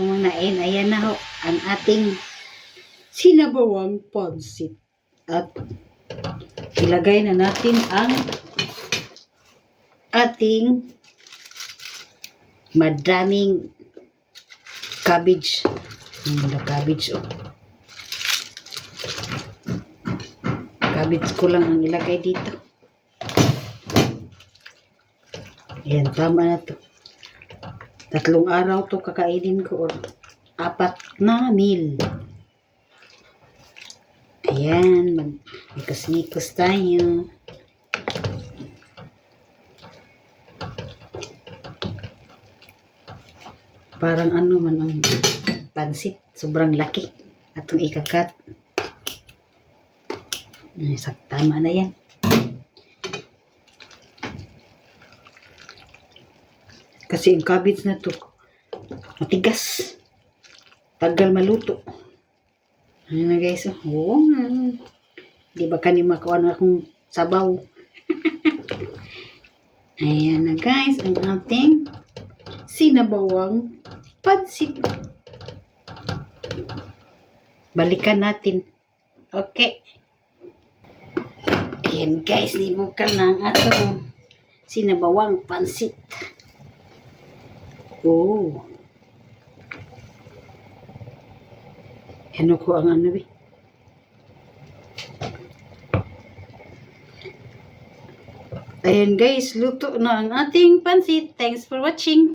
manain. Ayan na ho, ang ating sinabawang pansit. At ilagay na natin ang ating madaming cabbage. Ang cabbage, oh. Cabbage ko lang ang ilagay dito. Ayan, tama na to. Tatlong araw to kakainin ko or apat na meal. Ayan, mag-mikos-mikos tayo. Parang ano man ang pansit. Sobrang laki. Atong ikakat. Ay, tama na yan. Kasi yung cabbage na to, matigas. Tagal maluto. Ano na guys? oh. Oo nga. Di ba kani makuha na akong sabaw? Ayan na guys, ang ating sinabawang pansit. Balikan natin. Okay. Ayan guys, libukan na ang atong sinabawang pansit. Oh. Ano ko ang ano eh. Ayan guys, luto na ang ating pansit. Thanks for watching.